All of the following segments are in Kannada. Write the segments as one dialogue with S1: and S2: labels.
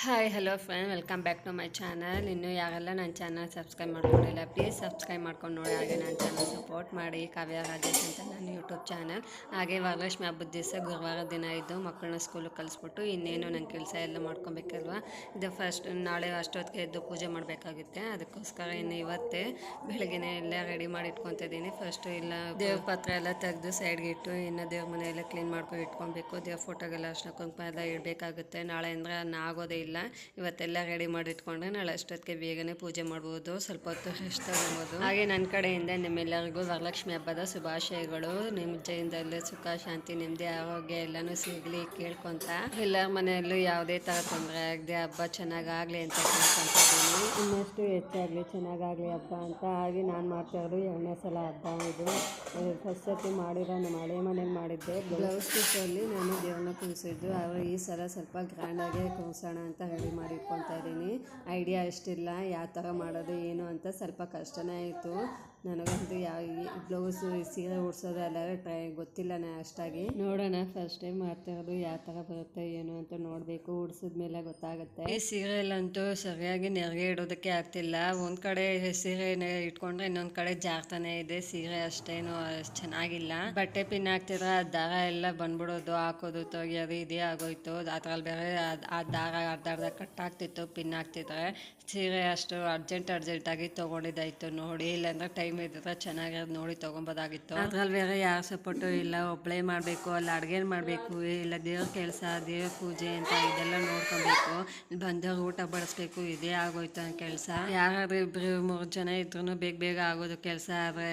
S1: Hi hello friend welcome back to my channel ಇನ್ನೂ ಯಾರೆಲ್ಲ ನನ್ನ ಚಾನಲ್ ಸಬ್ಸ್ಕ್ರೈಬ್ ಮಾಡ್ಕೊಂಡಿಲ್ಲ ಪ್ಲೀಸ್ ಸಬ್ಸ್ಕ್ರೈಬ್ ಮಾಡ್ಕೊಂಡು ನೋಡಿ, ಹಾಗೆ ನನ್ನ ಚಾನಲ್ ಸಪೋರ್ಟ್ ಮಾಡಿ. ಕಾವ್ಯ ರಾಜೇಶ್ ಅಂತ ನನ್ನ ಯೂಟ್ಯೂಬ್ ಚಾನಲ್ ಹಾಗೆ ವರಲಕ್ಷ್ಮಿ ಹಬ್ಬದ ದಿವಸ ಗುರುವಾರ ದಿನ ಇದ್ದು ಮಕ್ಕಳನ್ನ ಸ್ಕೂಲಿಗೆ ಕಲಿಸ್ಬಿಟ್ಟು ಇನ್ನೇನು ನನ್ನ ಕೆಲಸ ಎಲ್ಲ ಮಾಡ್ಕೊಬೇಕಲ್ವ? ಇದು ಫಸ್ಟ್ ನಾಳೆ ಅಷ್ಟೊತ್ತಿಗೆ ಎದ್ದು ಪೂಜೆ ಮಾಡಬೇಕಾಗುತ್ತೆ. ಅದಕ್ಕೋಸ್ಕರ ಇನ್ನು ಇವತ್ತೇ ಬೆಳಗ್ಗೆನೇ ಎಲ್ಲ ರೆಡಿ ಮಾಡಿ ಇಟ್ಕೊತಿದ್ದೀನಿ ಫಸ್ಟು ಇಲ್ಲ ದೇವ್ರ ಪಾತ್ರ ಎಲ್ಲ ತೆಗೆದು ಸೈಡ್ಗೆ ಇಟ್ಟು, ಇನ್ನು ದೇವ್ರ ಮನೆಯೆಲ್ಲ ಕ್ಲೀನ್ ಮಾಡ್ಕೊಂಡು ಇಟ್ಕೊಬೇಕು. ದೇವ್ರ ಫೋಟೋಗೆಲ್ಲ ಅಷ್ಟು ಕುಂಕುಮ ಎಲ್ಲ ಇಡಬೇಕಾಗುತ್ತೆ. ನಾಳೆ ಅಂದರೆ ಅನ್ನ ಆಗೋದೇ ಇಲ್ಲ. ಇವತ್ತೆಲ್ಲ ರೆಡಿ ಮಾಡಿ ಇಟ್ಕೊಂಡ್ರೆ ನಾಳೆ ಅಷ್ಟೊತ್ತಿಗೆ ಬೇಗನೆ ಪೂಜೆ ಮಾಡ್ಬೋದು. ಸ್ವಲ್ಪ ಹೊತ್ತು ರೆಸ್ಟ್ ತಗೊಬೋದು. ಹಾಗೆ ನನ್ನ ಕಡೆಯಿಂದ ನಿಮ್ಮೆಲ್ಲರಿಗೂ ವರಲಕ್ಷ್ಮಿ ಹಬ್ಬದ ಶುಭಾಶಯಗಳು. ನಿಮ್ಮ ಜೀವನದಲ್ಲಿ ಸುಖ, ಶಾಂತಿ, ನೆಮ್ಮದಿ, ಆರೋಗ್ಯ ಎಲ್ಲನೂ ಸಿಗಲಿ ಕೇಳ್ಕೊಂತ. ಎಲ್ಲರ ಮನೆಯಲ್ಲೂ ಯಾವುದೇ ಥರ ತೊಂದರೆ ಆಗದೆ ಹಬ್ಬ ಚೆನ್ನಾಗಾಗಲಿ ಅಂತ ಕೇಳ್ಕೊಂತಿದ್ದೀನಿ. ಇನ್ನಷ್ಟು ಹೆಚ್ಚಾಗಲಿ ಚೆನ್ನಾಗಾಗಲಿ ಹಬ್ಬ ಅಂತ. ಹಾಗೆ ನಾನು ಮಾಡ್ತಾ ಇರೋದು ಎರಡನೇ ಸಲ ಹಬ್ಬ ಇದು. ಫಸ್ಟ್ ಸರ್ತಿ ಮಾಡಿರೋ ನಮ್ಮ ಹಳೆ ಮನೇಲಿ ಮಾಡಿದ್ದೆ ಬ್ಲೌಸ್ ಪೀಸಲ್ಲಿ ನಾನು ದೇವ್ರನ್ನ ಕುಣಿಸಿದ್ದು ಅವರು ಈ ಸಲ ಸ್ವಲ್ಪ ಗ್ರ್ಯಾಂಡಾಗೆ ಕುಣಿಸೋಣ ಅಂತ ರೆಡಿ ಮಾಡಿ ಇದ್ದೀನಿ. ಐಡಿಯಾ ಅಷ್ಟಿಲ್ಲ ಯಾವ ಥರ ಮಾಡೋದು ಏನು ಅಂತ ಸ್ವಲ್ಪ ಕಷ್ಟನೇ ಆಯಿತು. ನನಗಂತೂ ಯಾವ ಬ್ಲೌಸು ಸೀರೆ ಉಡ್ಸೋದು ಎಲ್ಲ ಟ್ರೈ ಗೊತ್ತಿಲ್ಲ ನಾ ಅಷ್ಟಾಗಿ. ನೋಡೋಣ ಫಸ್ಟ್ ಟೈಮ್ ಮಾಡ್ತಾ ಇರೋದು ಯಾವ ಥರ ಬರುತ್ತೆ, ಏನು ಅಂತ ನೋಡಬೇಕು. ಉಡ್ಸಿದ್ಮೇಲೆ ಗೊತ್ತಾಗುತ್ತೆ. ಈ ಸೀರೆಯಲ್ಲಂತೂ ಸರಿಯಾಗಿ ನೆರಿಗೆ ಇಡೋದಕ್ಕೆ ಆಗ್ತಿಲ್ಲ. ಒಂದು ಕಡೆ ಸೀರೆ ಇಟ್ಕೊಂಡ್ರೆ ಇನ್ನೊಂದು ಕಡೆ ಜಾರ್ತಾನೆ ಇದೆ. ಸೀರೆ ಅಷ್ಟೇನು ಅಷ್ಟ್ ಚೆನ್ನಾಗಿಲ್ಲ. ಬಟ್ಟೆ ಪಿನ್ ಹಾಕ್ತಿದ್ರೆ ಆ ದಾರ ಎಲ್ಲ ಬಂದ್ಬಿಡೋದು, ಹಾಕೋದು, ತೆಗಿಯೋದು, ಇದೇ ಆಗೋಯ್ತು. ಅದ್ರಲ್ಲಿ ಬೇರೆ ಆ ದಾರ ಅರ್ಧ ಅರ್ಧ ಕಟ್ ಆಗ್ತಿತ್ತು, ಪಿನ್ ಹಾಕ್ತಿದ್ರೆ. ಸೀರೆ ಅಷ್ಟು ಅರ್ಜೆಂಟ್ ಅರ್ಜೆಂಟಾಗಿ ತೊಗೊಂಡಿದ್ದಾಯ್ತು. ನೋಡಿ, ಇಲ್ಲಾಂದ್ರೆ ಟೈಮ್ ಇದ್ರೆ ಚೆನ್ನಾಗಿರೋದು ನೋಡಿ ತೊಗೊಬೋದಾಗಿತ್ತು. ಅದ್ರಲ್ಲಿ ಬೇರೆ ಯಾರು ಸಪೋರ್ಟು ಇಲ್ಲ. ಒಬ್ಬಳೇ ಮಾಡಬೇಕು, ಅಲ್ಲಿ ಅಡುಗೆ ಮಾಡಬೇಕು, ಇಲ್ಲ ದೇವ್ರ ಕೆಲಸ, ದೇವ್ರ ಪೂಜೆ ಅಂತ ಇದೆಲ್ಲ ನೋಡ್ಕೊಬೇಕು. ಬಂದವ್ರು ಊಟ ಬಡಿಸ್ಬೇಕು, ಇದೇ ಆಗೋಯ್ತು ನನ್ನ ಕೆಲಸ. ಯಾರಾದ್ರೂ ಇಬ್ಬರು ಮೂರು ಜನ ಇದ್ರೂ ಬೇಗ ಬೇಗ ಆಗೋದು ಕೆಲಸ. ಆದರೆ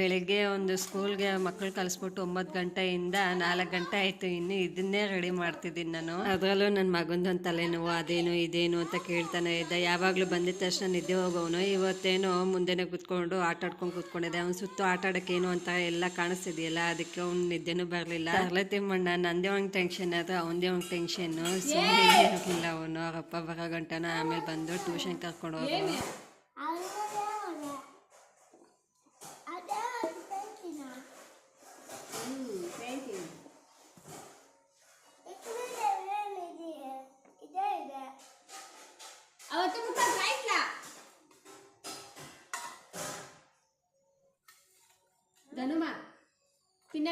S1: ಬೆಳಿಗ್ಗೆ ಒಂದು ಸ್ಕೂಲ್ಗೆ ಮಕ್ಕಳು ಕಳಿಸ್ಬಿಟ್ಟು ಒಂಬತ್ತು ಗಂಟೆಯಿಂದ ನಾಲ್ಕು ಗಂಟೆ ಆಯಿತು. ಇನ್ನು ಇದನ್ನೇ ರೆಡಿ ಮಾಡ್ತಿದ್ದೀನಿ ನಾನು. ಅದರಲ್ಲೂ ನನ್ನ ಮಗಂದೊಂದು ತಲೆನೋವು, ಅದೇನು, ಇದೇನು ಅಂತ ಕೇಳ್ತಾನೆ ಇದ್ದ. ಯಾವಾಗಲೂ ಬಂದಿದ್ದ ತಕ್ಷಣ ನಿದ್ದೆ ಹೋಗೋನು ಇವತ್ತೇನೋ ಮುಂದೆನೇ ಕೂತ್ಕೊಂಡು ಆಟ ಆಡ್ಕೊಂಡು ಕುತ್ಕೊಂಡಿದ್ದೆ. ಅವ್ನು ಸುತ್ತು ಆಟ ಆಡೋಕ್ಕೇನು ಅಂತ ಎಲ್ಲ ಕಾಣಿಸ್ತಿದೆಯಲ್ಲ ಅದಕ್ಕೆ ಅವ್ನು ನಿದ್ದೆನೂ ಬರಲಿಲ್ಲ. ತರಲೆ ತಿಮ್ಮಣ್ಣ ನಂದೇ ಒಂದು ಟೆನ್ಷನ್ ಅದು ಅವಂದೇ ಒಂದು ಟೆನ್ಷನ್ನು ಸುಮ್ಮನೆ ಇರಲಿಲ್ಲ ಅವನು. ಅಪ್ಪ ಬರೋ ಗಂಟನ ಆಮೇಲೆ ಬಂದು ಟ್ಯೂಷನ್ ಕರ್ಕೊಂಡು ಹೋಗೋನು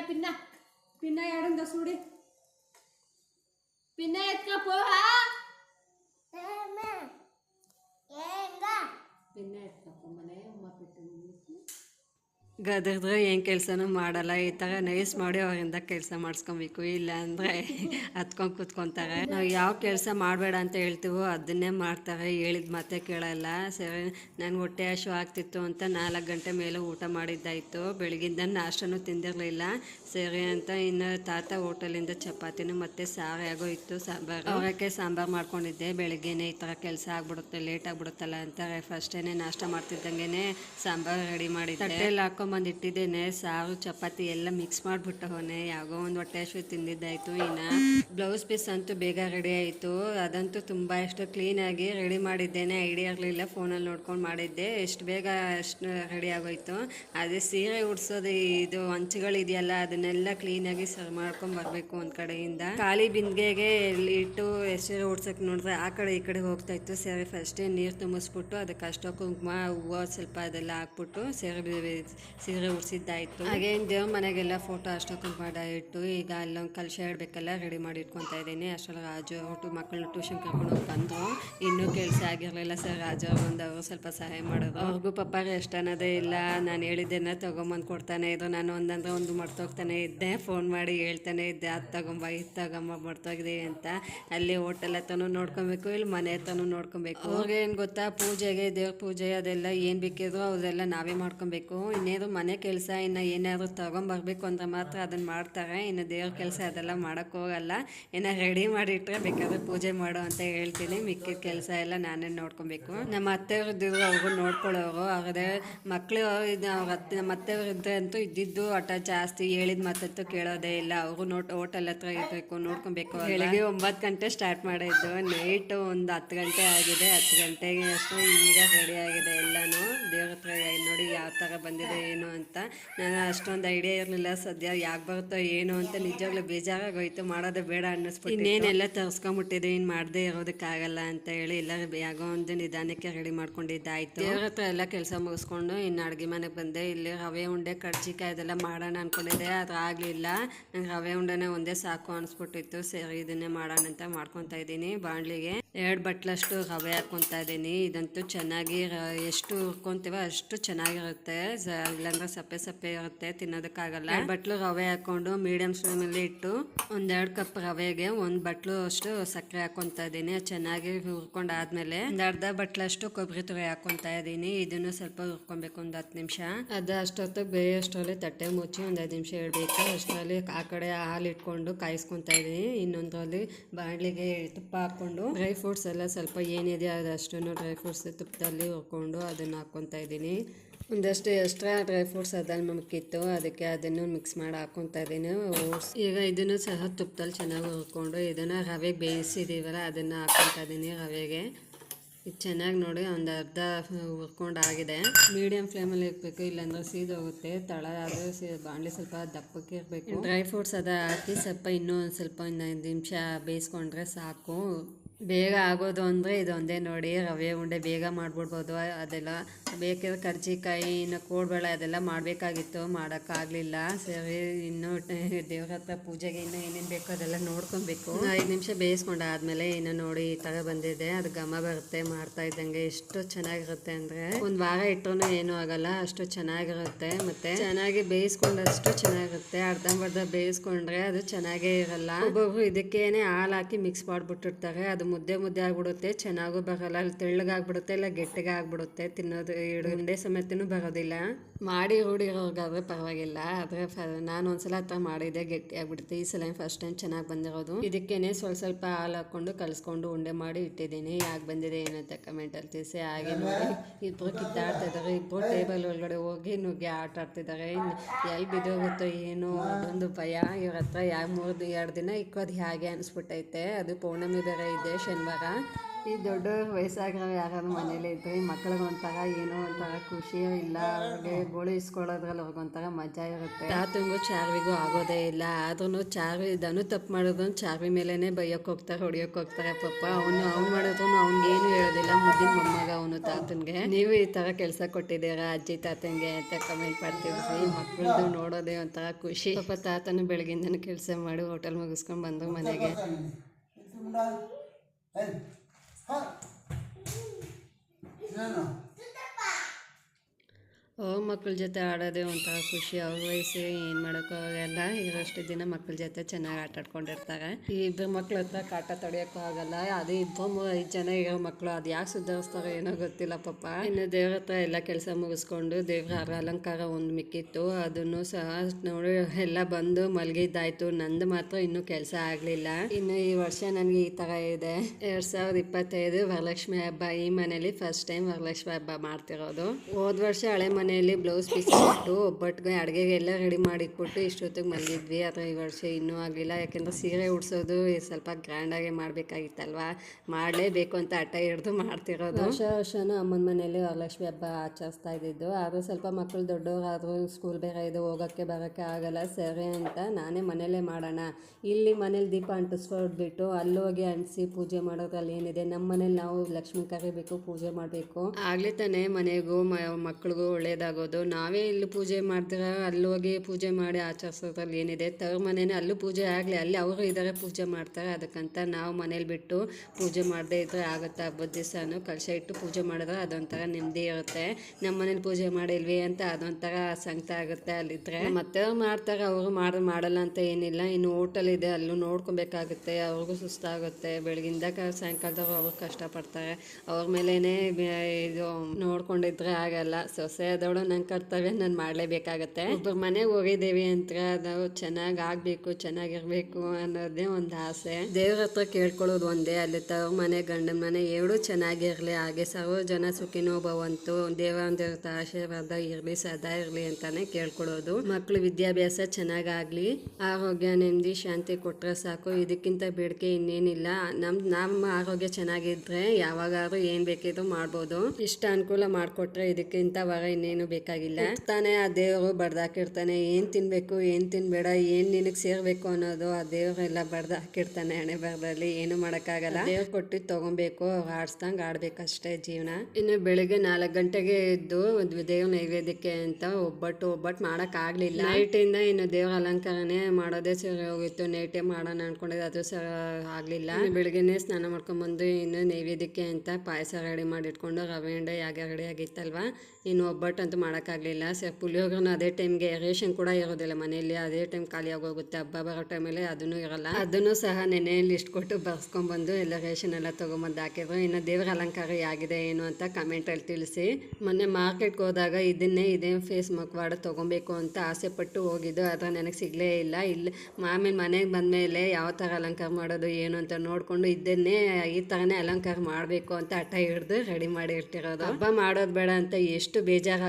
S2: పిన్న పిన్న ఏడుందో చూడు పిన్న ఎత్తుక పోవా పిన్న ఎత్తుక పొమ్మనే ఉమ్మ పెట్టు
S1: ಗದಗಿದ್ರೆ ಏನು ಕೆಲಸನೂ ಮಾಡಲ್ಲ, ಈ ಥರ ನೈಸ್ ಮಾಡಿ ಅವರಿಂದ ಕೆಲಸ ಮಾಡಿಸ್ಕೊಬೇಕು ಇಲ್ಲ ಅಂದರೆ ಹತ್ಕೊಂಡು ಕೂತ್ಕೊತಾರೆ. ನಾವು ಯಾವ ಕೆಲಸ ಮಾಡಬೇಡ ಅಂತ ಹೇಳ್ತೀವೋ ಅದನ್ನೇ ಮಾಡ್ತಾರೆ, ಹೇಳಿದ ಮತ್ತೆ ಕೇಳಲ್ಲ. ಸರಿ, ನನಗೆ ಹೊಟ್ಟೆ ಹಶು ಆಗ್ತಿತ್ತು ಅಂತ ನಾಲ್ಕು ಗಂಟೆ ಮೇಲೆ ಊಟ ಮಾಡಿದ್ದಾಯಿತು. ಬೆಳಗಿಂದ ನಾಷ್ಟನೂ ತಿಂದಿರಲಿಲ್ಲ. ಸರಿ ಅಂತ ಇನ್ನು ತಾತ ಹೋಟೆಲಿಂದ ಚಪಾತಿನೂ ಮತ್ತೆ ಸಾರು ಇತ್ತು, ಸಾಂಬಾರು. ಅವರಕ್ಕೆ ಸಾಂಬಾರು ಮಾಡ್ಕೊಂಡಿದ್ದೆ. ಬೆಳಗ್ಗೆನೇ ಈ ಥರ ಕೆಲಸ ಆಗ್ಬಿಡುತ್ತೆ, ಲೇಟ್ ಆಗಿಬಿಡುತ್ತಲ್ಲ ಅಂತ ಫಸ್ಟೇನೆ ನಾಷ್ಟ ಮಾಡ್ತಿದ್ದಂಗೆ ಸಾಂಬಾರು ರೆಡಿ ಮಾಡಿದ್ದೆ. ಎಲ್ಲ ಇಟ್ಟಿದ್ದೇನೆ, ಸಾರು, ಚಪಾತಿ ಎಲ್ಲ ಮಿಕ್ಸ್ ಮಾಡಿಬಿಟ್ಟವನೆ ಯಾವಾಗೋ ಒಂದು ಹೊಟ್ಟೆ ಅಷ್ಟು ತಿಂದಿದ್ದಾಯಿತು ಇನ್ನು. ಬ್ಲೌಸ್ ಪೀಸ್ ಅಂತೂ ಬೇಗ ರೆಡಿ ಆಯಿತು. ಅದಂತೂ ತುಂಬ ಎಷ್ಟು ಕ್ಲೀನಾಗಿ ರೆಡಿ ಮಾಡಿದ್ದೇನೆ. ಐಡಿಯಾ ಇರಲಿಲ್ಲ ಫೋನಲ್ಲಿ ನೋಡ್ಕೊಂಡು ಮಾಡಿದ್ದೆ. ಎಷ್ಟು ಬೇಗ ಅಷ್ಟು ರೆಡಿ ಆಗೋಯ್ತು. ಅದೇ ಸೀರೆ ಉಡ್ಸೋದು ಇದು ಹಂಚುಗಳಿದೆಯಲ್ಲ, ಅದನ್ನೆಲ್ಲ ಕ್ಲೀನಾಗಿ ಸರ್ ಮಾಡ್ಕೊಂಡು ಬರಬೇಕು ಒಂದು ಕಡೆಯಿಂದ. ಖಾಲಿ ಬಿಂದಿಗೆಗೆ ಇಟ್ಟು ಸೀರೆ ಉಡ್ಸೋಕೆ ನೋಡಿದ್ರೆ ಆ ಕಡೆ ಈ ಕಡೆ ಹೋಗ್ತಾ ಇತ್ತು. ಸೇರೆ ಫಸ್ಟೇ ನೀರು ತುಂಬಿಸ್ಬಿಟ್ಟು ಅದಕ್ಕೆ ಅಷ್ಟೋ ಕುಂಕುಮ, ಹೂವು ಸ್ವಲ್ಪ ಅದೆಲ್ಲ ಹಾಕ್ಬಿಟ್ಟು ಸೇರೆ ಸೀರೆ ಉಡಿಸಿದ್ದಾಯಿತು ಹಾಗೆ ದೇವ್ರ ಮನೆಗೆಲ್ಲ ಫೋಟೋ ಅಷ್ಟೊಂದು ಇಟ್ಟು ಈಗ ಅಲ್ಲೊಂದು ಕಲಶ ಹೇಳಬೇಕಲ್ಲ ರೆಡಿ ಮಾಡಿ ಇಟ್ಕೊತಾ ಇದ್ದೀನಿ. ಅಷ್ಟರಲ್ಲಿ ರಾಜು ಅವ್ರು ಮಕ್ಕಳನ್ನ ಟ್ಯೂಷನ್ ಕರ್ಕೊಂಡು ಹೋಗಿ ಬಂದರು. ಇನ್ನೂ ಕೆಲಸ ಆಗಿರಲಿಲ್ಲ ಸರ್ ರಾಜು ಅವ್ರು ಬಂದವರು ಸ್ವಲ್ಪ ಸಹಾಯ ಮಾಡೋದು ಅವ್ರಿಗೂ ಪಪ್ಪ ಎಷ್ಟು ಅನ್ನೋದೇ ಇಲ್ಲ. ನಾನು ಹೇಳಿದ್ದೆನ ತೊಗೊಂಬಂದು ಕೊಡ್ತಾನೆ ಇದ್ರು. ನಾನು ಒಂದಂದ್ರೆ ಒಂದು ಮರ್ತೋಗ್ತಾನೆ ಇದ್ದೆ. ಫೋನ್ ಮಾಡಿ ಹೇಳ್ತಾನೆ ಇದ್ದೆ. ಅದು ತಗೊಂಬ ಇದು ತಗೊಂಬ ಮರ್ತೋಗಿದೆ ಅಂತ. ಅಲ್ಲಿ ಹೋಟೆಲ್ ಹತ್ತನೂ ನೋಡ್ಕೊಬೇಕು ಇಲ್ಲಿ ಮನೆ ಹತ್ತನೂ ನೋಡ್ಕೊಬೇಕು. ಅವ್ರಿಗೆ ಏನು ಗೊತ್ತಾ? ಪೂಜೆಗೆ ದೇವ್ರ ಪೂಜೆ ಅದೆಲ್ಲ ಏನು ಬೇಕಿದ್ರು ಅವರೆಲ್ಲ ನಾವೇ ಮಾಡ್ಕೊಬೇಕು. ಇನ್ನೇನು ಮನೆ ಕೆಲಸ, ಇನ್ನು ಏನಾದರೂ ತೊಗೊಂಬರ್ಬೇಕು ಅಂದ್ರೆ ಮಾತ್ರ ಅದನ್ನು ಮಾಡ್ತಾರೆ. ಇನ್ನು ದೇವ್ರ ಕೆಲಸ ಅದೆಲ್ಲ ಮಾಡೋಕ್ಕೆ ಹೋಗಲ್ಲ. ಇನ್ನು ರೆಡಿ ಮಾಡಿಟ್ರೆ ಬೇಕಾದ್ರೆ ಪೂಜೆ ಮಾಡು ಅಂತ ಹೇಳ್ತೀನಿ. ಮಿಕ್ಕಿದ ಕೆಲಸ ಎಲ್ಲ ನಾನೇ ನೋಡ್ಕೊಬೇಕು. ನಮ್ಮ ಅತ್ತೆಯವ್ರದ್ದು ಅವ್ರಿಗೂ ನೋಡ್ಕೊಳ್ಳೋರು. ಅವ್ರದೇ ಮಕ್ಕಳು ಇದು ಅವ್ರ ಅತ್ತೆ, ನಮ್ಮ ಅತ್ತೆಯವ್ರು ಇದ್ರೆ ಅಂತೂ ಇದ್ದಿದ್ದು ಆಟ ಜಾಸ್ತಿ ಹೇಳಿದ ಮಾತಂತೂ ಕೇಳೋದೇ ಇಲ್ಲ. ಅವರು ನೋಟ್ ಹೋಟೆಲ್ ಹತ್ರ ಇರಬೇಕು, ನೋಡ್ಕೊಬೇಕು ಬೆಳಿಗ್ಗೆ ಒಂಬತ್ತು ಗಂಟೆ ಸ್ಟಾರ್ಟ್ ಮಾಡಿದ್ದು. ನೈಟು ಒಂದು ಹತ್ತು ಗಂಟೆ ಆಗಿದೆ. ಹತ್ತು ಗಂಟೆಗೆ ಅಷ್ಟು ಈಗ ರೆಡಿ ಆಗಿದೆ ಎಲ್ಲನೂ. ದೇವ್ರ ಹತ್ರ ನೋಡಿ ಯಾವ ಥರ ಬಂದಿದೆ ಏನು ಅಂತ. ನಾನು ಅಷ್ಟೊಂದು ಐಡಿಯಾ ಇರಲಿಲ್ಲ. ಸದ್ಯ ಯಾಕೆ ಬರುತ್ತೋ ಏನು ಅಂತ ನಿಜವಾಗ್ಲೂ ಬೇಜಾರಾಗೋಯ್ತು ಮಾಡೋದು ಬೇಡ ಅನ್ನಿಸ್ಬಿಟ್ಟು ಇನ್ನೇನೆಲ್ಲ ತರ್ಸ್ಕೊಂಬಿಟ್ಟಿದೆ ಇನ್ನು ಮಾಡದೇ ಇರೋದಕ್ಕಾಗಲ್ಲ ಅಂತ ಹೇಳಿ ಎಲ್ಲ ಯಾಗೋ ಒಂದು ನಿಧಾನಕ್ಕೆ ರೆಡಿ ಮಾಡ್ಕೊಂಡಿದ್ದಾಯ್ತು. ದೇವ್ರ ಹತ್ರ ಎಲ್ಲ ಕೆಲಸ ಮುಗಿಸ್ಕೊಂಡು ಇನ್ನು ಅಡುಗೆ ಮನೆಗೆ ಬಂದೆ. ಇಲ್ಲಿ ರವೆ ಉಂಡೆ ಕರ್ಜಿಕಾಯಿ ಅದೆಲ್ಲ ಮಾಡೋಣ ಅಂದ್ಕೊಂಡಿದ್ದೆ ಅದು ಆಗಲಿಲ್ಲ. ನಂಗೆ ರವೆ ಉಂಡೆನೇ ಒಂದೇ ಸಾಕು ಅನಿಸ್ಬಿಟ್ಟಿತ್ತು. ಸರಿ ಇದನ್ನೇ ಮಾಡೋಣ ಅಂತ ಮಾಡ್ಕೊತಾ ಇದ್ದೀನಿ ಬಾಣಲಿಗೆ. ಎರಡು ಬಟ್ಲಷ್ಟು ರವೆ ಹಾಕ್ಕೊತಾ ಇದ್ದೀನಿ. ಇದಂತೂ ಚೆನ್ನಾಗಿ ಎಷ್ಟು ಹುರ್ಕೊತೀವೋ ಅಷ್ಟು ಚೆನ್ನಾಗಿರುತ್ತೆ. ಇಲ್ಲಾಂದ್ರೆ ಸಪ್ಪೆ ಸಪ್ಪೆ ಇರುತ್ತೆ ತಿನ್ನೋದಕ್ಕಾಗಲ್ಲ ಬಟ್ಲು ರವೆ ಹಾಕೊಂಡು ಮೀಡಿಯಮ್ ಫ್ಲೇಮಲ್ಲಿ ಇಟ್ಟು ಒಂದೆರಡು ಕಪ್ ರವೆಗೆ ಒಂದು ಬಟ್ಲು ಅಷ್ಟು ಸಕ್ಕರೆ ಹಾಕೊತಾ ಇದ್ದೀನಿ. ಚೆನ್ನಾಗಿ ಹುರ್ಕೊಂಡು ಆದ್ಮೇಲೆ ಒಂದು ಅರ್ಧ ಬಟ್ಲಷ್ಟು ಕೊಬ್ಬರಿ ತುರಿ ಹಾಕೊತಾ ಇದ್ದೀನಿ. ಇದನ್ನು ಸ್ವಲ್ಪ ಹುರ್ಕೊಬೇಕು ಒಂದು ಹತ್ತು ನಿಮಿಷ. ಅದು ಅಷ್ಟೊತ್ತಿಗೆ ಬೇಯೋಷ್ಟರಲ್ಲಿ ತಟ್ಟೆ ಮುಚ್ಚಿ ಒಂದು ಐದು ನಿಮಿಷ ಇಡಬೇಕು. ಅಷ್ಟರಲ್ಲಿ ಆ ಕಡೆ ಹಾಲು ಇಟ್ಕೊಂಡು ಕಾಯಿಸ್ಕೊತಾ ಇದ್ದೀನಿ. ಇನ್ನೊಂದರಲ್ಲಿ ಬಾಣಲಿಗೆ ತುಪ್ಪ ಹಾಕೊಂಡು ಡ್ರೈ ಫ್ರೂಟ್ಸ್ ಎಲ್ಲ ಸ್ವಲ್ಪ ಏನಿದೆ ಅದಷ್ಟು ಡ್ರೈ ಫ್ರೂಟ್ಸ್ ತುಪ್ಪದಲ್ಲಿ ಹುರ್ಕೊಂಡು ಅದನ್ನು ಹಾಕ್ಕೊತಾ ಇದ್ದೀನಿ. ಒಂದಷ್ಟು ಎಕ್ಸ್ಟ್ರಾ ಡ್ರೈ ಫ್ರೂಟ್ಸ್ ಅದಲ್ಲಿ ನಮಗಿತ್ತು ಅದಕ್ಕೆ ಅದನ್ನು ಮಿಕ್ಸ್ ಮಾಡಿ ಹಾಕೊತಾ ಇದ್ದೀನಿ. ಓಟ್ಸ್ ಈಗ ಇದನ್ನು ಸಹ ತುಪ್ಪದಲ್ಲಿ ಚೆನ್ನಾಗಿ ಹುರ್ಕೊಂಡು ಇದನ್ನು ರವೆಗೆ ಬೇಯಿಸಿದ್ದೀವಲ್ಲ ಅದನ್ನು ಹಾಕೊತಾ ಇದ್ದೀನಿ ರವೆಗೆ. ಇದು ಚೆನ್ನಾಗಿ ನೋಡಿ ಒಂದು ಅರ್ಧ ಹುರ್ಕೊಂಡು ಆಗಿದೆ. ಮೀಡಿಯಮ್ ಫ್ಲೇಮಲ್ಲಿ ಇರಬೇಕು, ಇಲ್ಲಾಂದ್ರೆ ಸೀದೋಗುತ್ತೆ ತಳ ಆದರೆ ಸಿ, ಬಾಣಲಿ ಸ್ವಲ್ಪ ದಪ್ಪಕ್ಕೆ ಇರಬೇಕು. ಡ್ರೈ ಫ್ರೂಟ್ಸ್ ಅದ ಹಾಕಿ ಸ್ವಲ್ಪ ಇನ್ನೂ ಒಂದು ಸ್ವಲ್ಪ ಒಂದು ನಿಮಿಷ ಬೇಯಿಸ್ಕೊಂಡ್ರೆ ಸಾಕು. ಬೇಗ ಆಗೋದು ಅಂದರೆ ಇದೊಂದೇ ನೋಡಿ, ರವೆ ಉಂಡೆ ಬೇಗ ಮಾಡಿಬಿಡ್ಬೋದು. ಅದೆಲ್ಲ ಬೇಕಿರೋ ಕರ್ಜಿಕಾಯಿ ಇನ್ನು ಕೋಡ್ಬೇಳೆ ಅದೆಲ್ಲ ಮಾಡಬೇಕಾಗಿತ್ತು, ಮಾಡೋಕ್ಕಾಗಲಿಲ್ಲ. ಸರಿ, ಇನ್ನು ದೇವ್ರ ಹತ್ರ ಪೂಜೆಗೆ ಇನ್ನೂ ಏನೇನು ಬೇಕೋ ಅದೆಲ್ಲ ನೋಡ್ಕೊಬೇಕು. ಐದು ನಿಮಿಷ ಬೇಯಿಸ್ಕೊಂಡಾದ್ಮೇಲೆ ಇನ್ನು ನೋಡಿ ಈ ಥರ ಬಂದಿದೆ. ಅದು ಘಮ ಬರುತ್ತೆ, ಮಾಡ್ತಾ ಇದ್ದಂಗೆ ಎಷ್ಟು ಚೆನ್ನಾಗಿರುತ್ತೆ ಅಂದರೆ. ಒಂದು ವಾರ ಇಟ್ಟರು ಏನೂ ಆಗಲ್ಲ, ಅಷ್ಟು ಚೆನ್ನಾಗಿರುತ್ತೆ. ಮತ್ತೆ ಚೆನ್ನಾಗಿ ಬೇಯಿಸ್ಕೊಂಡಷ್ಟು ಚೆನ್ನಾಗಿರುತ್ತೆ. ಅರ್ಧಂಬರ್ಧ ಬೇಯಿಸ್ಕೊಂಡ್ರೆ ಅದು ಚೆನ್ನಾಗೇ ಇರಲ್ಲ. ಒಬ್ಬೊಬ್ರು ಇದಕ್ಕೇನೆ ಹಾಲು ಹಾಕಿ ಮಿಕ್ಸ್ ಮಾಡಿಬಿಟ್ಟಿರ್ತಾರೆ. ಅದು ಮುದ್ದೆ ಮುದ್ದೆ ಆಗ್ಬಿಡುತ್ತೆ ಚೆನ್ನಾಗೂ ಬರಲ್ಲ ಅಲ್ಲಿ ತೆಳ್ಳಗಾಗ್ಬಿಡುತ್ತೆ ಇಲ್ಲ ಗಟ್ಟಿಗೆ ಆಗ್ಬಿಡುತ್ತೆ ತಿನ್ನೋದು ಗಂಟೆ ಸಮೇತನೂ ಬರೋದಿಲ್ಲ. ಮಾಡಿ ರೂಢಿರೋರ್ಗಾದ್ರೆ ಪರವಾಗಿಲ್ಲ. ಆದರೆ ನಾನು ಒಂದ್ಸಲ ಹತ್ರ ಮಾಡಿದ್ದೆ ಗಟ್ಟಿ ಆಗ್ಬಿಡುತ್ತೆ ಈ ಸಲ ಫಸ್ಟ್ ಟೈಮ್ ಚೆನ್ನಾಗಿ ಬಂದಿರೋದು. ಇದಕ್ಕೇನೆ ಸ್ವಲ್ಪ ಸ್ವಲ್ಪ ಹಾಲು ಹಾಕೊಂಡು ಕಲಿಸ್ಕೊಂಡು ಉಂಡೆ ಮಾಡಿ ಇಟ್ಟಿದ್ದೀನಿ. ಯಾಕೆ ಬಂದಿದೆ ಏನಂತ ಕಮೆಂಟಲ್ಲಿ ತಿಳಿಸಿ. ಹಾಗೆ ನೋಡಿ ಇಬ್ಬರು ಕಿತ್ತಾಡ್ತಾ ಇದ್ದಾರೆ ಇಬ್ಬರು ಟೇಬಲ್ ಒಳಗಡೆ ಹೋಗಿ ನುಗ್ಗಿ ಆಟ ಆಡ್ತಿದ್ದಾರೆ ಎಲ್ಲಿ ಬಿದ್ದೋಗುತ್ತೋ ಏನು ಅದೊಂದು ಭಯ. ಇವ್ರ ಹತ್ರ ಯಾವ ಮೂರು ಎರಡು ದಿನ ಇಕ್ಕೋದು ಹೇಗೆ ಅನಿಸ್ಬಿಟ್ಟೈತೆ. ಅದು ಪೌರ್ಣಮಿ ಬೇರೆ ಇದೆ ಶನಿವಾರ. ಈ ದೊಡ್ಡ ವಯಸ್ಸಾಗಿರೋ ಯಾರಾದ್ರು ಮನೇಲಿ ಈ ಮಕ್ಳಿಗೆ ಒಂಥರ ಏನೋ ಒಂಥರ ಖುಷಿ ಇಲ್ಲ. ಅವ್ರಿಗೆ ಗೋಳು ಇಸ್ಕೊಳ್ಳೋದ್ರಲ್ಲಿ ಅವ್ರಿಗೆ ಒಂಥರ ಮಜಾ ಇರುತ್ತೆ. ತಾತಂಗೂ ಚಾರ್ವಿಗೂ ಆಗೋದೇ ಇಲ್ಲ. ಆದ್ರೂ ಚಾರ್ವಿ ದನು ತಪ್ಪು ಮಾಡಿದ್ರು ಚಾರ್ವಿ ಮೇಲೇ ಬೈಯೋಕೆ ಹೋಗ್ತಾರೆ ಹೊಡಿಯೋಕೆ ಹೋಗ್ತಾರೆ. ಪಾಪ ಅವನು ಅವ್ನು ಮಾಡಿದ್ರು ಅವ್ನಿಗೇನು ಹೇಳೋದಿಲ್ಲ. ಮುದ್ದಿನ ಮೊಮ್ಮಗ ಅವನು ತಾತನಿಗೆ. ನೀವು ಈ ಥರ ಕೆಲಸ ಕೊಟ್ಟಿದ್ದೀರಾ ಅಜ್ಜಿ ತಾತನಿಗೆ ಅಂತ ಕಮೆಂಟ್ ಮಾಡ್ತೀವಿ ಮಕ್ಕಳದು ನೋಡೋದೇ ಒಂಥರ ಖುಷಿ. ಪಾಪ ತಾತನು ಬೆಳಗಿಂದನೂ ಕೆಲಸ ಮಾಡಿ ಹೋಟೆಲ್ ಮುಗಿಸ್ಕೊಂಡು ಬಂದು ಮನೆಗೆ. ಅವ್ರ ಮಕ್ಕಳ ಜೊತೆ ಆಡೋದೇ ಒಂಥರ ಖುಷಿ. ಅವ್ರ ವಯಸ್ಸು ಏನು ಮಾಡೋಕ್ಕಾಗಲ್ಲ ಇರೋಷ್ಟು ದಿನ ಮಕ್ಕಳ ಜೊತೆ ಚೆನ್ನಾಗಿ ಆಟ ಆಡ್ಕೊಂಡಿರ್ತಾರೆ. ಇಬ್ಬರು ಮಕ್ಳ ಹತ್ರ ಕಾಟ ತಡೆಯೋಕ್ಕೂ ಆಗಲ್ಲ. ಅದೇ ಇಬ್ಬರು ಐದು ಜನ ಇರೋ ಮಕ್ಕಳು ಅದು ಯಾಕೆ ಸುಧಾರಿಸ್ತಾರೆ ಏನೋ ಗೊತ್ತಿಲ್ಲ ಪಾಪ. ಇನ್ನು ದೇವ್ರ ಹತ್ರ ಎಲ್ಲ ಕೆಲಸ ಮುಗಿಸ್ಕೊಂಡು ದೇವ್ರ ಹಾರ ಅಲಂಕಾರ ಒಂದು ಮಿಕ್ಕಿತ್ತು. ಅದನ್ನು ಸಹ ನೋಡಿ, ಎಲ್ಲ ಬಂದು ಮಲಗಿದ್ದಾಯ್ತು. ನಂದು ಮಾತ್ರ ಇನ್ನೂ ಕೆಲಸ ಆಗಲಿಲ್ಲ. ಇನ್ನು ಈ ವರ್ಷ ನನಗೆ ಈ ಥರ ಇದೆ. ಎರಡು ಸಾವಿರದ ಇಪ್ಪತ್ತೈದು ವರಲಕ್ಷ್ಮಿ ಹಬ್ಬ ಈ ಮನೇಲಿ ಫಸ್ಟ್ ಟೈಮ್ ವರಲಕ್ಷ್ಮಿ ಹಬ್ಬ ಮಾಡ್ತಿರೋದು. ಹೋದ ವರ್ಷ ಹಳೆ ಮನೆಯಲ್ಲಿ ಬ್ಲೌಸ್ ಪೀಸ್ ಕೊಟ್ಟು ಒಬ್ಬಟ್ಟಿಗೆ ಅಡುಗೆಗೆಲ್ಲ ರೆಡಿ ಮಾಡಿಟ್ಬಿಟ್ಟು ಇಷ್ಟೊತ್ತಿಗೆ ಮಲಗಿದ್ವಿ. ಆದರೆ ಈ ವರ್ಷ ಇನ್ನೂ ಆಗಲಿಲ್ಲ. ಯಾಕೆಂದ್ರೆ ಸೀರೆ ಉಡ್ಸೋದು ಸ್ವಲ್ಪ ಗ್ರ್ಯಾಂಡಾಗೆ ಮಾಡಬೇಕಾಗಿತ್ತಲ್ವಾ? ಮಾಡಲೇಬೇಕು ಅಂತ ಹಠ ಹಿಡಿದು ಮಾಡ್ತಿರೋದು. ವರ್ಷ ವರ್ಷನೂ ಅಮ್ಮನ ಮನೇಲಿ ವರಲಕ್ಷ್ಮಿ ಹಬ್ಬ ಆಚರಿಸ್ತಾ ಇದ್ದಿದ್ದು. ಆದರೂ ಸ್ವಲ್ಪ ಮಕ್ಕಳು ದೊಡ್ಡವರಾದರೂ ಸ್ಕೂಲ್ ಬೇರೆ ಇದು ಹೋಗೋಕ್ಕೆ ಬರೋಕ್ಕೆ ಆಗಲ್ಲ. ಸರಿ ಅಂತ ನಾನೇ ಮನೇಲೇ ಮಾಡೋಣ. ಇಲ್ಲಿ ಮನೇಲಿ ದೀಪ ಅಂಟಿಸ್ಕೊಡ್ಬಿಟ್ಟು ಅಲ್ಲೋಗಿ ಅಂಟಿಸಿ ಪೂಜೆ ಮಾಡೋದ್ರಲ್ಲಿ ಏನಿದೆ? ನಮ್ಮ ಮನೇಲಿ ನಾವು ಲಕ್ಷ್ಮಿ ಕರಿಬೇಕು ಪೂಜೆ ಮಾಡಬೇಕು. ಆಗಲೇ ತಾನೇ ಮನೆಗೂ ಮಕ್ಳಿಗೂ ಒಳ್ಳೇದಾಗೋದು. ನಾವೇ ಇಲ್ಲಿ ಪೂಜೆ ಮಾಡ್ತೀರ? ಅಲ್ಲಿ ಹೋಗಿ ಪೂಜೆ ಮಾಡಿ ಆಚರಿಸೋದ್ರಲ್ಲಿ ಏನಿದೆ? ತವ್ರ ಮನೇನೆ ಅಲ್ಲೂ ಪೂಜೆ ಆಗಲಿ, ಅಲ್ಲಿ ಅವರು ಇದ್ದಾರೆ ಪೂಜೆ ಮಾಡ್ತಾರೆ. ಅದಕ್ಕಂತ ನಾವು ಮನೇಲಿ ಬಿಟ್ಟು ಪೂಜೆ ಮಾಡದೇ ಇದ್ದರೆ ಆಗುತ್ತೆ? ಹಬ್ಬದ ದಿವಸನೂ ಕಲಶ ಇಟ್ಟು ಪೂಜೆ ಮಾಡಿದ್ರೆ ಅದೊಂಥರ ನೆಮ್ಮದಿ ಇರುತ್ತೆ. ನಮ್ಮ ಮನೇಲಿ ಪೂಜೆ ಮಾಡಿಲ್ವಿ ಅಂತ ಅದೊಂಥರ ಸಂಕಟ ಆಗುತ್ತೆ ಅಲ್ಲಿದ್ರೆ. ಮತ್ತೆ ಮಾಡ್ತಾರೆ, ಅವರು ಮಾಡ, ಮಾಡಲ್ಲ ಅಂತ ಏನಿಲ್ಲ. ಇನ್ನು ಹೋಟೆಲ್ ಇದೆ, ಅಲ್ಲೂ ನೋಡ್ಕೊಬೇಕಾಗುತ್ತೆ. ಅವ್ರಿಗೂ ಸುಸ್ತಾಗುತ್ತೆ. ಬೆಳಗಿಂದ ಸಾಯಂಕಾಲದವ್ರು ಅವ್ರು ಕಷ್ಟಪಡ್ತಾರೆ. ಅವ್ರ ಮೇಲೇ ಇದು ನೋಡ್ಕೊಂಡಿದ್ರೆ ಆಗಲ್ಲ. ಸೊಸೆ ಆದವಳು ನನ್ನ ಕರ್ತವ್ಯ ನಾನು ಮಾಡಲೇಬೇಕಾಗತ್ತೆ. ಒಬ್ಬರು ಮನೆಗೆ ಹೋಗಿದ್ದೀವಿ ಅಂತ ನಾವು ಚೆನ್ನಾಗಿ ಆಗಬೇಕು ಚೆನ್ನಾಗಿರ್ಬೇಕು ಅನ್ನೋದೇ ಒಂದು ಆಸೆ. ದೇವ್ರ ಹತ್ರ ಕೇಳ್ಕೊಳ್ಳೋದು ಒಂದೇ ಅಲ್ಲಿ ತವ್ರ ಮನೆ ಗಂಡನ ಮನೆ ಎರಡು ಚೆನ್ನಾಗಿರಲಿ ಹಾಗೆ ಸರ್ವ ಜನ ಸುಖಿನೋ ಭವಂತು ದೇವರ ಆಶೀರ್ವಾದ ಇರಲಿ ಸದಾ ಇರಲಿ ಅಂತಾನೆ ಕೇಳ್ಕೊಳ್ಳೋದು. ಮಕ್ಕಳು ವಿದ್ಯಾಭ್ಯಾಸ ಚೆನ್ನಾಗಾಗ್ಲಿ ಆರೋಗ್ಯ ನೆಮ್ಮದಿ ಶಾಂತಿ ಕೊಟ್ಟರೆ ಸಾಕು ಇದಕ್ಕಿಂತ ಬೇಡಿಕೆ ಇನ್ನೇನಿಲ್ಲ. ನಮ್ ನಮ್ಮ ಆರೋಗ್ಯ ಚೆನ್ನಾಗಿದ್ರೆ ಯಾವಾಗಾದ್ರೂ ಏನ್ ಬೇಕಿದ್ರು ಮಾಡ್ಬೋದು. ಇಷ್ಟ ಅನುಕೂಲ ಮಾಡಿಕೊಟ್ರೆ ಇದಕ್ಕಿಂತ ವರ ಇನ್ನೇನು ಬೇಕಾಗಿಲ್ಲ. ಮಾಡಬೇಕಾಗಿಲ್ಲ ತಾನೇ ಆ ದೇವರು ಬಡ್ದಾಕಿರ್ತಾನೆ ಏನು ತಿನ್ಬೇಕು ಏನು ತಿನ್ಬೇಡ ಏನು ನಿನಗ್ ಸೇರಬೇಕು ಅನ್ನೋದು ಆ ದೇವರೆಲ್ಲ ಬಡ್ದಾಕಿರ್ತಾನೆ ಹಣೆ ಬರದಲ್ಲಿ ಏನು ಮಾಡೋಕ್ಕಾಗಲ್ಲ. ದೇವ್ರು ಕೊಟ್ಟು ತೊಗೊಬೇಕು ಆಡ್ಸ್ದಂಗೆ ಆಡ್ಬೇಕಷ್ಟೇ ಜೀವನ. ಇನ್ನು ಬೆಳಿಗ್ಗೆ ನಾಲ್ಕು ಗಂಟೆಗೆ ಇದ್ದು ದೇವ್ರ ನೈವೇದ್ಯಕ್ಕೆ ಅಂತ ಒಬ್ಬಟ್ಟು ಒಬ್ಬಟ್ಟು ನೈಟ್ ಇಂದ ಇನ್ನು ದೇವ್ರ ಅಲಂಕಾರನೆ ಮಾಡೋದೇ ಸರಿ ಹೋಗಿತ್ತು. ನೈಟೇ ಮಾಡೋಣ ಅನ್ಕೊಂಡಿದ್ದೆ ಅದು ಸಹ ಆಗ್ಲಿಲ್ಲ. ಬೆಳಿಗ್ಗೆನೆ ಸ್ನಾನ ಮಾಡ್ಕೊಂಡ್ಬಂದು ಇನ್ನು ನೈವೇದ್ಯಕ್ಕೆ ಅಂತ ಪಾಯಸ ರೆಡಿ ಮಾಡಿ ಇಟ್ಕೊಂಡು ರವೆ ಉಂಡೆ ಯಾಗ ರೆಡಿ ಆಗಿತ್ತಲ್ವಾ ಇನ್ನು ಒಬ್ಬಟ್ಟು ಅಂತೂ ಮಾಡೋಕ್ಕಾಗಲಿಲ್ಲ. ಸರ್ ಪುಳಿಯೋಗ್ರೂ ಅದೇ ಟೈಮ್ಗೆ ರೇಷನ್ ಕೂಡ ಇರೋದಿಲ್ಲ ಮನೆಯಲ್ಲಿ. ಅದೇ ಟೈಮ್ ಖಾಲಿ ಹೋಗುತ್ತೆ ಹಬ್ಬ ಬರೋ ಟೈಮಲ್ಲಿ ಅದನ್ನು ಇರಲ್ಲ. ಅದನ್ನು ಸಹ ನೆನೆ ಲಿಸ್ಟ್ ಕೊಟ್ಟು ಬರ್ಸ್ಕೊಂಡ್ಬಂದು ಎಲ್ಲ ರೇಷನ್ ಎಲ್ಲ ತೊಗೊಂಬಂದು ಹಾಕಿದ್ರು. ಇನ್ನು ದೇವರ ಅಲಂಕಾರ ಆಗಿದೆ ಏನು ಅಂತ ಕಮೆಂಟಲ್ಲಿ ತಿಳಿಸಿ. ಮೊನ್ನೆ ಮಾರ್ಕೆಟ್ಗೆ ಹೋದಾಗ ಇದನ್ನೇ ಇದೇ ಫೇಸ್ ಮುಖವಾಡ ತೊಗೊಬೇಕು ಅಂತ ಆಸೆ ಪಟ್ಟು ಹೋಗಿದ್ದು. ಆದರೆ ನನಗೆ ಸಿಗಲೇ ಇಲ್ಲ. ಇಲ್ಲಿ ಆಮೇಲೆ ಮನೆಗೆ ಬಂದಮೇಲೆ ಯಾವ ಥರ ಅಲಂಕಾರ ಮಾಡೋದು, ಏನು ಅಂತ ನೋಡಿಕೊಂಡು ಇದನ್ನೇ, ಈ ಥರನೇ ಅಲಂಕಾರ ಮಾಡಬೇಕು ಅಂತ ಹಠ ಹಿಡಿದು ರೆಡಿ ಮಾಡಿ ಹಬ್ಬ ಮಾಡೋದು ಬೇಡ ಅಂತ ಎಷ್ಟು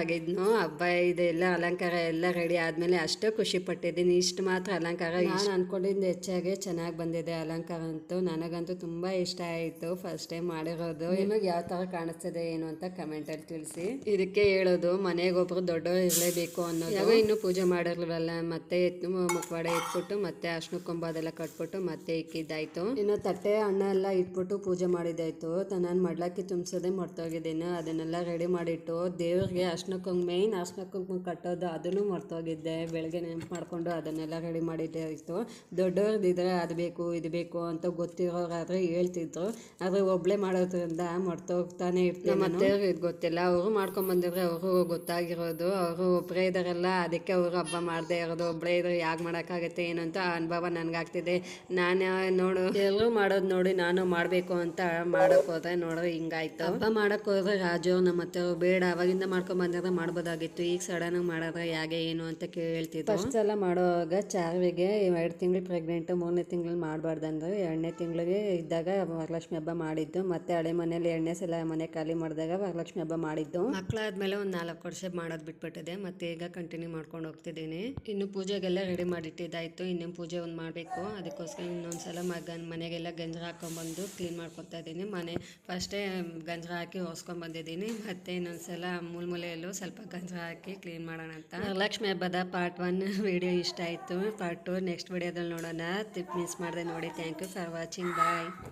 S1: ಬೇಜಾರಾಗಿದ್ನೋ ಹಬ್ಬ ಇದೆಲ್ಲ ಅಲಂಕಾರ ಎಲ್ಲ ರೆಡಿ ಆದಮೇಲೆ ಅಷ್ಟೇ ಖುಷಿ ಪಟ್ಟಿದ್ದೀನಿ. ಇಷ್ಟು ಮಾತ್ರ ಅಲಂಕಾರ ನಾನು ಅನ್ಕೊಂಡಿದ್ದು ಹೆಚ್ಚಾಗಿ ಚೆನ್ನಾಗಿ ಬಂದಿದೆ ಅಲಂಕಾರ ಅಂತೂ. ನನಗಂತೂ ತುಂಬ ಇಷ್ಟ ಆಯಿತು ಫಸ್ಟ್ ಟೈಮ್ ಮಾಡಿರೋದು. ನಿಮಗೆ ಯಾವ ಥರ ಕಾಣಿಸ್ತದೆ ಏನು ಅಂತ ಕಮೆಂಟಲ್ಲಿ ತಿಳಿಸಿ. ಇದಕ್ಕೆ ಹೇಳೋದು ಮನೆಗೆ ಒಬ್ರು ದೊಡ್ಡವರು ಇರಲೇಬೇಕು ಅನ್ನೋದು. ಯಾವಾಗ ಇನ್ನೂ ಪೂಜೆ ಮಾಡಿರ್ಲಿಲ್ಲ ಮತ್ತೆ ಎತ್ತು ಮುಖವಾಡ ಇಟ್ಬಿಟ್ಟು ಮತ್ತೆ ಅರ್ಶಿನ ಕೊಂಬ ಅದೆಲ್ಲ ಕಟ್ಬಿಟ್ಟು ಮತ್ತೆ ಇಕ್ಕಿದ್ದಾಯ್ತು. ಇನ್ನು ತಟ್ಟೆ ಅಣ್ಣ ಎಲ್ಲ ಇಟ್ಬಿಟ್ಟು ಪೂಜೆ ಮಾಡಿದ್ದಾಯ್ತು. ನಾನು ಮಡ್ಲಕ್ಕಿ ತುಂಬಿಸೋದೇ ಮರ್ತೋಗಿದ್ದೀನಿ. ಅದನ್ನೆಲ್ಲ ರೆಡಿ ಮಾಡಿಟ್ಟು ದೇವ್ರಿಗೆ ಅರ್ಶಿನ ಕುಂಕುಮ ಮೇಯ್ನ್ ಅರ್ಶಿನ ಕುಂಕುಮ ಕಟ್ಟೋದು ಅದನ್ನು ಮರ್ತೋಗಿದ್ದೆ. ಬೆಳಗ್ಗೆ ನೆನಪು ಮಾಡಿಕೊಂಡು ಅದನ್ನೆಲ್ಲ ರೆಡಿ ಮಾಡಿದ್ದಾಯಿತು ದೊಡ್ಡವ್ರದ್ದಿದ್ರೆ ಅದು ಬೇಕು ಇದು ಬೇಕು ಅಂತ ಗೊತ್ತಿರೋರಾದರೆ ಹೇಳ್ತಿದ್ರು. ಆದರೆ ಒಬ್ಬಳೇ ಮಾಡೋದ್ರಿಂದ ಮರ್ತೋಗ್ತಾನೆ ಇರ್ತೀನಿ ಮತ್ತೆ ಇದು ಗೊತ್ತಿಲ್ಲ. ಅವರು ಮಾಡ್ಕೊಂಬಂದಿದ್ರೆ ಅವರು ಗೊತ್ತಾಗಿರೋದು. ಅವರು ಒಬ್ಬರೇ ಇದಾರಲ್ಲ ಅದಕ್ಕೆ ಅವರು ಹಬ್ಬ ಮಾಡದೇ ಇರೋದು. ಒಬ್ಬರೇ ಇದ್ರೆ ಯಾಕೆ ಮಾಡೋಕ್ಕಾಗುತ್ತೆ ಏನಂತ ಅನುಭವ ನನಗಾಗ್ತಿದೆ. ನಾನು ನೋಡು. ಎಲ್ಲರೂ ಮಾಡೋದು ನೋಡಿ ನಾನು ಮಾಡಬೇಕು ಅಂತ ಮಾಡೋಕ್ಕೆ ಹೋದ್ರೆ ನೋಡ್ರೆ ಹಿಂಗಾಯ್ತು. ಹಬ್ಬ ಮಾಡೋಕ್ಕೋದ್ರೆ ರಾಜು ನಮ್ಮ ಮತ್ತೆ ಬೇಡ. ಅವಾಗಿಂದ ಮಾಡ್ಕೊಂಡ್ ಬಂದಿದ್ರೆ ಮಾಡ್ಬೋದಾಗಿತ್ತು. ಈಗ ಸಡನ್ ಮಾಡೋದ ಮಾಡಿದ್ರೆ ಯಾಕೆ ಏನು ಅಂತ ಕೇಳ್ತಿದ್ರು ಫಸ್ಟ್ ಸಲ ಮಾಡುವಾಗ ಚಾರ್ವಿಗೆ ಎರಡು ತಿಂಗಳು ಪ್ರೆಗ್ನೆಂಟ್ ಮೂರನೇ ತಿಂಗಳಲ್ಲಿ ಮಾಡಬಾರ್ದಂದ್ರೆ. ಎರಡನೇ ತಿಂಗಳಿಗೆ ಇದ್ದಾಗ ವರಲಕ್ಷ್ಮಿ ಹಬ್ಬ ಮಾಡಿದ್ದು. ಮತ್ತೆ ಹಳೆ ಮನೇಲಿ ಎರಡನೇ ಸಲ ಮನೆ ಖಾಲಿ ಮಾಡಿದಾಗ ವರಲಕ್ಷ್ಮಿ ಹಬ್ಬ ಮಾಡಿದ್ದು. ಮಕ್ಕಳಾದ್ಮೇಲೆ ಒಂದು ನಾಲ್ಕು ವರ್ಷ ಮಾಡೋದು ಬಿಟ್ಬಿಟ್ಟಿದೆ. ಮತ್ತೆ ಈಗ ಕಂಟಿನ್ಯೂ ಮಾಡ್ಕೊಂಡು ಹೋಗ್ತಿದ್ದೀನಿ. ಇನ್ನು ಪೂಜೆಗೆಲ್ಲ ರೆಡಿ ಮಾಡಿಟ್ಟಿದ್ದಾಯ್ತು. ಇನ್ನೇನು ಪೂಜೆ ಒಂದು ಮಾಡಬೇಕು. ಅದಕ್ಕೋಸ್ಕರ ಇನ್ನೊಂದ್ಸಲ ಮಗನ ಮನೆಗೆಲ್ಲ ಗಂಜರ ಹಾಕೊಂಡ್ಬಂದು ಕ್ಲೀನ್ ಮಾಡ್ಕೊತಾ ಇದ್ದೀನಿ. ಮನೆ ಫಸ್ಟೇ ಗಂಜರ ಹಾಕಿ ಹೊಸ್ಕೊಂಡ್ಬಂದಿದ್ದೀನಿ ಮತ್ತೆ ಇನ್ನೊಂದ್ಸಲ ಮೂಲ ಮೂಲೆಯಲ್ಲೂ ಸ್ವಲ್ಪ ಗಂಜ ಹಾಕಿ ಕ್ಲೀನ್ ಮಾಡೋಣ ಅಂತ. ಲಕ್ಷ್ಮಿ ಹಬ್ಬದ ಪಾರ್ಟ್ ಒನ್ ವಿಡಿಯೋ ಇಷ್ಟ ಆಯಿತು. ಪಾರ್ಟ್ ಟು ನೆಕ್ಸ್ಟ್ ವಿಡಿಯೋದಲ್ಲಿ ನೋಡೋಣ. ತಿಪ್ ಮಿಸ್ ಮಾಡಿದೆ ನೋಡಿ. Thank you for watching bye